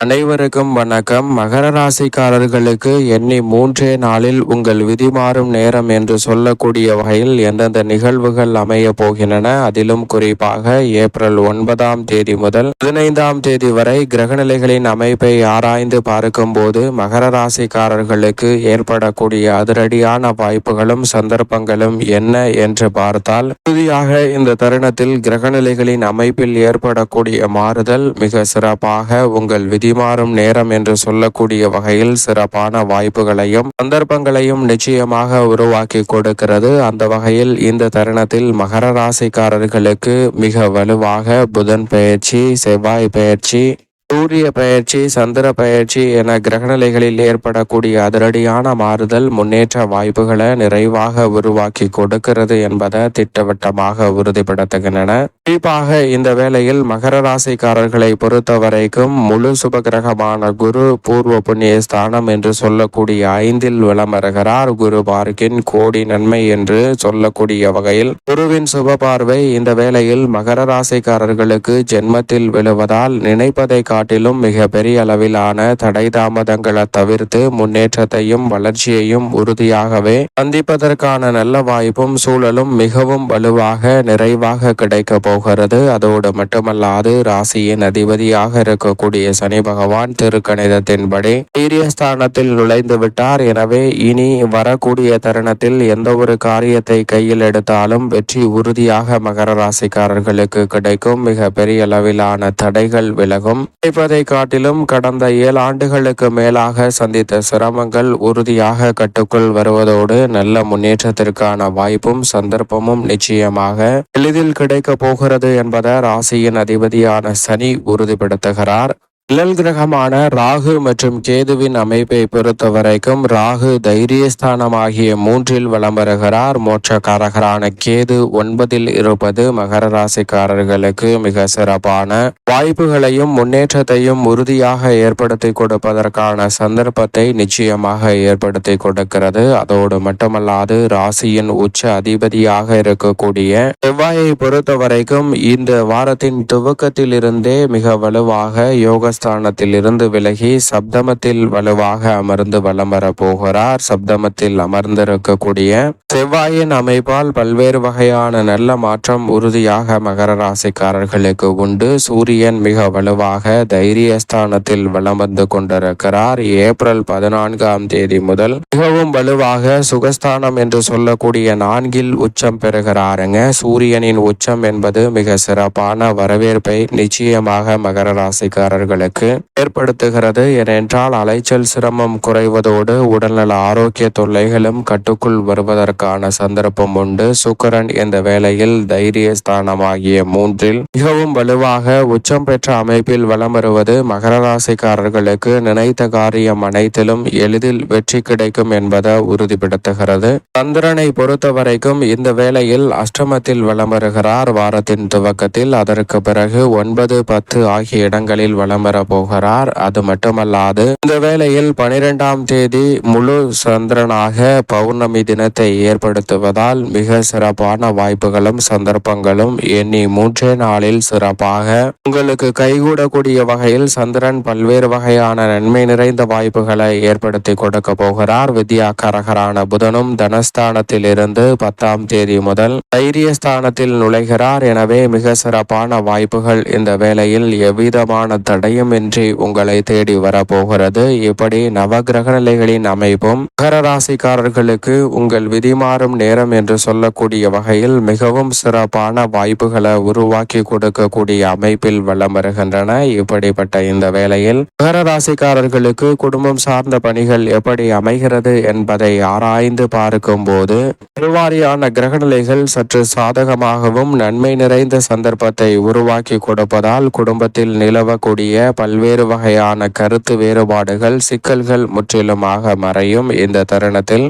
அனைவருக்கும் வணக்கம். மகர ராசிக்காரர்களுக்கு எண்ணி மூன்றே நாளில் உங்கள் விதி மாறும் நேரம் என்று சொல்லக்கூடிய வகையில் எந்தெந்த நிகழ்வுகள் அமைய போகின்றன அதிலும் குறிப்பாக ஏப்ரல் ஒன்பதாம் தேதி முதல் பதினைந்தாம் தேதி வரை கிரகநிலைகளின் அமைப்பை ஆராய்ந்து பார்க்கும் போது மகர ராசிக்காரர்களுக்கு ஏற்படக்கூடிய அதிரடியான வாய்ப்புகளும் சந்தர்ப்பங்களும் என்ன என்று பார்த்தால் இறுதியாக இந்த தருணத்தில் கிரகநிலைகளின் அமைப்பில் ஏற்படக்கூடிய மாறுதல் மிக சிறப்பாக உங்கள் விதி மாறும் நேரம் என்று சொல்லக்கூடிய வகையில் சிறப்பான வாய்ப்புகளையும் சந்தர்ப்பங்களையும் நிச்சயமாக உருவாக்கி கொடுக்கிறது. அந்த வகையில் இந்த தருணத்தில் மகர ராசிக்காரர்களுக்கு மிக வலுவாக புதன் பெயர்ச்சி செவ்வாய் பெயர்ச்சி சூரிய பயிற்சி சந்திர பயிற்சி என கிரகநிலைகளில் ஏற்படக்கூடிய அதிரடியான மாறுதல் முன்னேற்ற வாய்ப்புகளை நிறைவாக உருவாக்கி கொடுக்கிறது என்பதை திட்டவட்டமாக உறுதிப்படுத்துகின்றன. குறிப்பாக இந்த வேளையில் மகர ராசிக்காரர்களை பொறுத்த வரைக்கும் முழு சுப கிரகமான குரு பூர்வ புண்ணிய ஸ்தானம் என்று சொல்லக்கூடிய ஐந்தில் விளம்பருகிறார் குரு பார்க்கின் கோடி நன்மை என்று சொல்லக்கூடிய வகையில் குருவின் சுப பார்வை இந்த வேளையில் மகர ராசிக்காரர்களுக்கு ஜென்மத்தில் விழுவதால் நினைப்பதை காட்டிலும் மிக பெரிய அளவிலான தடை தாமதங்களை தவிர்த்து முன்னேற்றத்தையும் வளர்ச்சியையும் உறுதியாகவே சந்திப்பதற்கான நல்ல வாய்ப்பும் சூழலும் மிகவும் வலுவாக நிறைவாக கிடைக்க போகிறது. அதோடு மட்டுமல்லாது ராசியின் அதிபதியாக இருக்கக்கூடிய சனி பகவான் திருக்கணிதத்தின்படி வீரியஸ்தானத்தில் நுழைந்து விட்டார். எனவே இனி வரக்கூடிய தருணத்தில் எந்த ஒரு காரியத்தை கையில் எடுத்தாலும் வெற்றி உறுதியாக மகர ராசிக்காரர்களுக்கு கிடைக்கும். மிக பெரிய அளவிலான தடைகள் விலகும். நினைப்பதை காட்டிலும் கடந்த ஏழு ஆண்டுகளுக்கு மேலாக சந்தித்த சிரமங்கள் உறுதியாக கட்டுக்குள் வருவதோடு நல்ல முன்னேற்றத்திற்கான வாய்ப்பும் சந்தர்ப்பமும் நிச்சயமாக எளிதில் கிடைக்க போகிறது என்பதை ராசியின் அதிபதியான சனி உறுதிப்படுத்துகிறார். நிழல் கிரகமான ராகு மற்றும் கேதுவின் அமைப்பை பொறுத்த வரைக்கும் ராகு தைரியஸ்தானம் ஆகிய மூன்றில் வலம் வருகிறார். மோட்சக்காரகரான கேது ஒன்பதில் இருப்பது மகர ராசிக்காரர்களுக்கு மிக சிறப்பான வாய்ப்புகளையும் முன்னேற்றத்தையும் உறுதியாக ஏற்படுத்தி கொடுப்பதற்கான சந்தர்ப்பத்தை நிச்சயமாக ஏற்படுத்தி கொடுக்கிறது. அதோடு மட்டுமல்லாது ராசியின் உச்ச அதிபதியாக இருக்கக்கூடிய செவ்வாயை பொறுத்த வரைக்கும் இந்த வாரத்தின் துவக்கத்தில் இருந்தே மிக வலுவாக யோக ஸ்தானத்தில் இருந்து விலகி சப்தமத்தில் வலுவாக அமர்ந்து வலம் வர போகிறார். சப்தமத்தில் அமர்ந்திருக்கக்கூடிய செவ்வாயின் அமைப்பால் பல்வேறு வகையான நல்ல மாற்றம் உறுதியாக மகர ராசிக்காரர்களுக்கு உண்டு. சூரியன் மிக வலுவாக தைரியஸ்தானத்தில் வலம் வந்து கொண்டிருக்கிறார். ஏப்ரல் பதினான்காம் தேதி முதல் மிகவும் வலுவாக சுகஸ்தானம் என்று சொல்லக்கூடிய நான்கில் உச்சம் பெறுகிறாருங்க. சூரியனின் உச்சம் என்பது மிக சிறப்பான வரவேற்பை நிச்சயமாக மகர ராசிக்காரர்களுக்கு உங்களுக்கு ஏற்படுத்துகிறது ஏனென்றால் அலைச்சல் சிரமம் குறைவதோடு உடல்நல ஆரோக்கிய தொல்லைகளும் கட்டுக்குள் வருவதற்கான சந்தர்ப்பம் உண்டு. சுக்கரன் இந்த வேளையில் தைரிய ஸ்தானமாகிய மூன்றில் மிகவும் வலுவாக உச்சம் பெற்ற அமைப்பில் வலம் வருவது மகர ராசிக்காரர்களுக்கு நினைத்த காரியம் அனைத்திலும் எளிதில் வெற்றி கிடைக்கும் என்பதை உறுதிப்படுத்துகிறது. சந்திரனை பொறுத்த வரைக்கும் இந்த வேளையில் அஷ்டமத்தில் வலம் வருகிறார். வாரத்தின் துவக்கத்தில் அதற்கு பிறகு ஒன்பது பத்து ஆகிய இடங்களில் வலம் வர போகிறார். அது மட்டுமல்லாது இந்த வேளையில் பனிரெண்டாம் தேதி முழு சந்திரனாக பௌர்ணமி தினத்தை ஏற்படுத்துவதால் மிக சிறப்பான வாய்ப்புகளும் சந்தர்ப்பங்களும் எண்ணி மூன்றே நாளில் சிறப்பாக உங்களுக்கு கைகூடக்கூடிய வகையில் சந்திரன் பல்வேறு வகையான நன்மை நிறைந்த வாய்ப்புகளை ஏற்படுத்தி கொடுக்க போகிறார். வித்யா கரகரான புதனும் தனஸ்தானத்தில் இருந்து பத்தாம் தேதி முதல் தைரியஸ்தானத்தில் நுழைகிறார். எனவே மிக சிறப்பான வாய்ப்புகள் இந்த வேளையில் எவ்விதமான தடையும் இன்றி உங்களை தேடி வரப்போகிறது. இப்படி நவகிரக நிலைகளின் அமைப்பும் மகர ராசிக்காரர்களுக்கு உங்கள் விதி மாறும் நேரம் என்று சொல்லக்கூடிய வகையில் மிகவும் சிறப்பான வாய்ப்புகளை உருவாக்கி கொடுக்கக்கூடிய அமைப்பில் வளம் வருகின்றன. இப்படிப்பட்ட இந்த வேளையில் மகர ராசிக்காரர்களுக்கு குடும்பம் சார்ந்த பணிகள் எப்படி அமைகிறது என்பதை ஆராய்ந்து பார்க்கும் போது பெருவாரியான கிரகநிலைகள் சற்று சாதகமாகவும் நன்மை நிறைந்த சந்தர்ப்பத்தை உருவாக்கி கொடுப்பதால் குடும்பத்தில் நிலவக்கூடிய பல்வேறு வகையான கருத்து வேறுபாடுகள் சிக்கல்கள் முற்றிலுமாக மறையும் இந்த தருணத்தில்.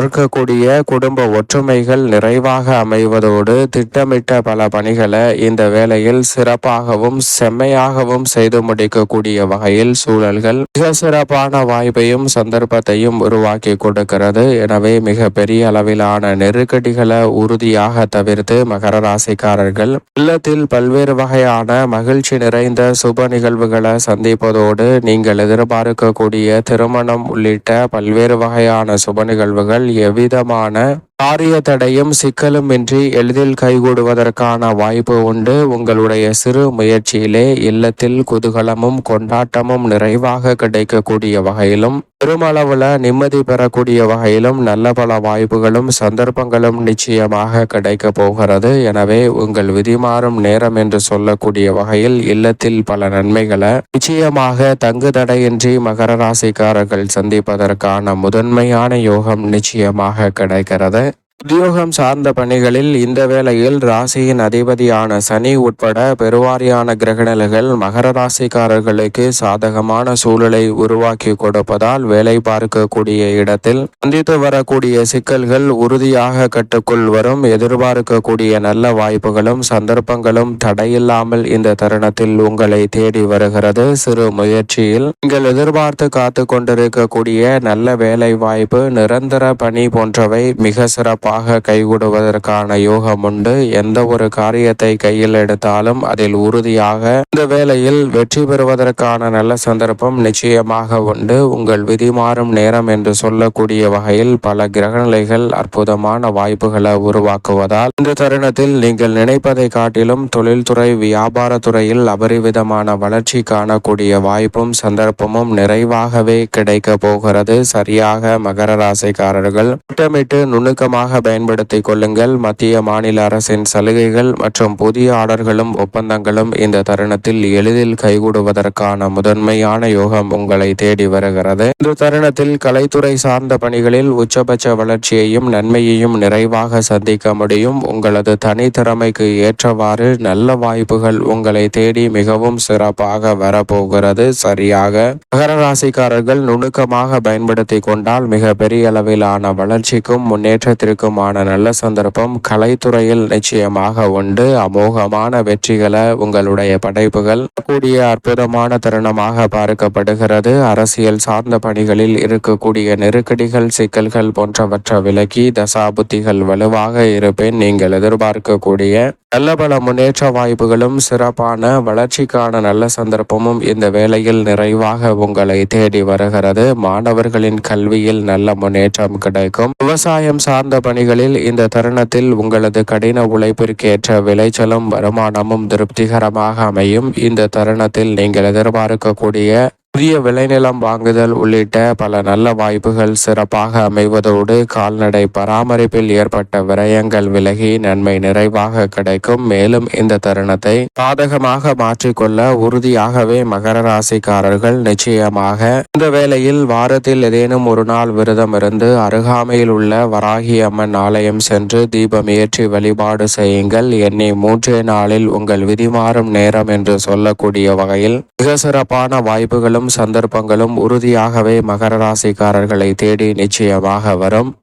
இருக்கக்கூடிய குடும்ப ஒற்றுமைகள் நிறைவாக அமைவதோடு திட்டமிட்ட பல பணிகளை இந்த வேளையில் சிறப்பாகவும் செம்மையாகவும் செய்து முடிக்கக்கூடிய வகையில் சூழல்கள் மிக சிறப்பான வாய்ப்பையும் சந்தர்ப்பத்தையும் உருவாக்கி கொடுக்கிறது. எனவே மிக பெரிய அளவிலான நெருக்கடிகளை உறுதியாக தவிர்த்து மகர ராசிக்காரர்கள் இல்லத்தில் பல்வேறு வகையான மகிழ்ச்சி நிறைந்த சுப நிகழ்வுகளை சந்திப்பதோடு நீங்கள் எதிர்பார்க்கக்கூடிய திருமணம் உள்ளிட்ட பல்வேறு வகையான சுப நிகழ்வு நிகழ்வுகள் எவ்விதமான காரிய தடையும் சிக்கலும் இன்றி எளிதில் கைகூடுவதற்கான வாய்ப்பு உண்டு. உங்களுடைய சிறு முயற்சியிலே இல்லத்தில் குதூகலமும் கொண்டாட்டமும் நிறைவாக கிடைக்கக்கூடிய வகையிலும் பெருமளவுல நிம்மதி பெறக்கூடிய வகையிலும் நல்ல பல வாய்ப்புகளும் சந்தர்ப்பங்களும் நிச்சயமாக கிடைக்க போகிறது. எனவே உங்கள் விதிமாறும் நேரம் என்று சொல்லக்கூடிய வகையில் இல்லத்தில் பல நன்மைகளை நிச்சயமாக தங்கு தடையின்றி மகர ராசிக்காரர்கள் சந்திப்பதற்கான முதன்மையான யோகம் நிச்சயமாக கிடைக்கிறது. உத்தியோகம் சார்ந்த பணிகளில் இந்த வேளையில் ராசியின் அதிபதியான சனி உட்பட பெருவாரியான கிரகநிலைகள் மகர ராசிக்காரர்களுக்கு சாதகமான சூழலை உருவாக்கி கொடுப்பதால் வேலை பார்க்கக்கூடிய இடத்தில் சந்தித்து வரக்கூடிய சிக்கல்கள் உறுதியாக கட்டுக்குள் வரும். எதிர்பார்க்கக்கூடிய நல்ல வாய்ப்புகளும் சந்தர்ப்பங்களும் தடையில்லாமல் இந்த தருணத்தில் உங்களை தேடி வருகிறது. சிறு முயற்சியில் நீங்கள் எதிர்பார்த்து காத்து கொண்டிருக்கக்கூடிய நல்ல வேலை வாய்ப்பு நிரந்தர பணி போன்றவை மிக சிறப்பாக சிறப்பாக கைகூடுவதற்கான யோகம் உண்டு. எந்த ஒரு காரியத்தை கையில் எடுத்தாலும் அதில் உறுதியாக இந்த வேளையில் வெற்றி பெறுவதற்கான நல்ல சந்தர்ப்பம் நிச்சயமாக உண்டு. உங்கள் விதி மாறும் நேரம் என்று சொல்லக்கூடிய வகையில் பல கிரகநிலைகள் அற்புதமான வாய்ப்புகளை உருவாக்குவதால் இந்த தருணத்தில் நீங்கள் நினைப்பதை காட்டிலும் தொழில்துறை வியாபாரத்துறையில் அபரிவிதமான வளர்ச்சி காணக்கூடிய வாய்ப்பும் சந்தர்ப்பமும் நிறைவாகவே கிடைக்க போகிறது. சரியாக மகர ராசிக்காரர்கள் திட்டமிட்டு நுணுக்கமாக பயன்படுத்திக் கொள்ளுங்கள். மத்திய மாநில அரசின் சலுகைகள் மற்றும் புதிய ஆர்டர்களும் ஒப்பந்தங்களும் இந்த தருணத்தில் எளிதில் கைகூடுவதற்கான முதன்மையான யோகம் உங்களை தேடி வருகிறது. இந்த தருணத்தில் கலைத்துறை சார்ந்த பணிகளில் உச்சபட்ச வளர்ச்சியையும் நன்மையையும் நிறைவாக சந்திக்க முடியும். உங்களது தனித்திறமைக்கு ஏற்றவாறு நல்ல வாய்ப்புகள் உங்களை தேடி மிகவும் சிறப்பாக வரப்போகிறது. சரியாக. மகர ராசிக்காரர்கள் நுணுக்கமாக பயன்படுத்தி கொண்டால் மிக பெரிய அளவிலான வளர்ச்சிக்கும் முன்னேற்றத்திற்கும் அற்புதமான நல்ல சந்தர்ப்பம். கலைத்துறையில் நிச்சயமாக உண்டு. அமோகமான வெற்றிகளை உங்களுடைய படைப்புகள். கூடிய அற்புதமான தருணமாக பார்க்கப்படுகிறது. அரசியல் சார்ந்த பணிகளில் இருக்கக்கூடிய நெருக்கடிகள் சிக்கல்கள் போன்றவற்றை விலக்கி தசாபுத்திகள் வலுவாக இருப்பேன். நீங்கள் எதிர்பார்க்கக்கூடிய நல்ல பல முன்னேற்ற வாய்ப்புகளும் சிறப்பான வளர்ச்சிக்கான நல்ல சந்தர்ப்பமும் இந்த வேளையில் நிறைவாக உங்களை தேடி வருகிறது. மாணவர்களின் கல்வியில் நல்ல முன்னேற்றம் கிடைக்கும். விவசாயம் சார்ந்த பணி பணிகளில் இந்த தருணத்தில் உங்களது கடின உழைப்பிற்கேற்ற விளைச்சலும் வருமானமும் திருப்திகரமாக அமையும். இந்த தருணத்தில் நீங்கள் எதிர்பார்க்கக்கூடிய புதிய விளைநிலம் வாங்குதல் உள்ளிட்ட பல நல்ல வாய்ப்புகள் சிறப்பாக அமைவதோடு கால்நடை பராமரிப்பில் ஏற்பட்ட விரயங்கள் விலகி நன்மை நிறைவாக கிடைக்கும். மேலும் இந்த தருணத்தை பாதகமாக மாற்றிக்கொள்ள உறுதியாகவே மகர ராசிக்காரர்கள் நிச்சயமாக இந்த வேளையில் வாரத்தில் ஏதேனும் ஒரு நாள் விரதம் இருந்து அருகாமையில் உள்ள வராகி அம்மன் ஆலயம் சென்று தீபம் ஏற்றி வழிபாடு செய்யுங்கள். என்னை மூன்றே நாளில் உங்கள் விதிமாறும் நேரம் என்று சொல்லக்கூடிய வகையில் மிக சிறப்பான வாய்ப்புகளும் வாய்ப்புகளும் சந்தர்ப்பங்களும் உறுதியாகவே மகர ராசிக்காரர்களை தேடி நிச்சயமாக வரும்.